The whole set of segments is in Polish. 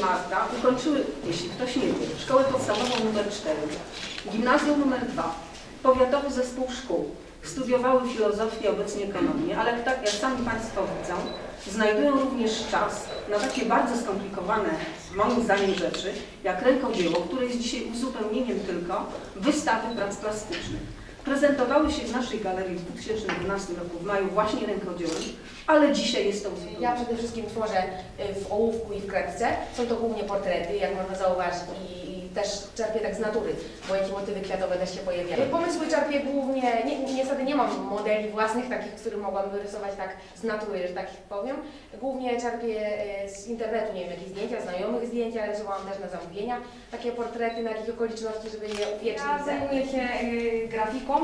Marta ukończyły, jeśli ktoś nie wie, szkołę podstawową nr 4, gimnazjum nr 2, powiatowy zespół szkół. Studiowały filozofię, obecnie ekonomię, ale tak jak sami Państwo widzą, znajdują również czas na takie bardzo skomplikowane, moim zdaniem, rzeczy, jak rękodzieło, które jest dzisiaj uzupełnieniem tylko wystawy prac plastycznych. Prezentowały się w naszej galerii w 2012 roku w maju właśnie rękodziełem, ale dzisiaj jest to uzupełnienie. Ja przede wszystkim tworzę y, w ołówku i w kredce. Są to głównie portrety, jak można zauważyć, i, też czerpię tak z natury, bo jakieś motywy kwiatowe też się pojawiają. Pomysły czerpię głównie, nie, niestety nie mam modeli własnych, takich, które mogłam wyrysować tak z natury, że tak powiem. Głównie czerpię y, z internetu, nie wiem, jakieś zdjęcia, znajomych zdjęcia, rysowałam też na zamówienia, takie portrety, na jakich okoliczności, żeby je uwiecznić. Ja zajmuję się y, grafiką,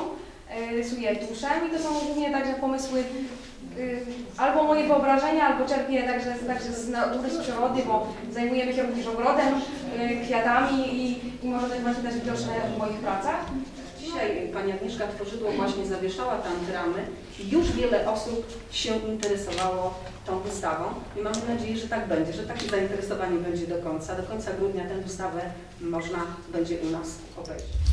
y, rysuję tuszem i to są głównie także pomysły y, albo moje wyobrażenia, albo czerpię także, także z natury, z przyrody, bo zajmujemy się również ogrodem, y, kwiatami i, i może to macie też widoczne w moich pracach. Dzisiaj pani Agnieszka Tworzydło właśnie zawieszała tam dramy i już wiele osób się interesowało tą wystawą i mamy nadzieję, że tak będzie, że takie zainteresowanie będzie do końca. Do końca grudnia tę wystawę można będzie u nas obejrzeć.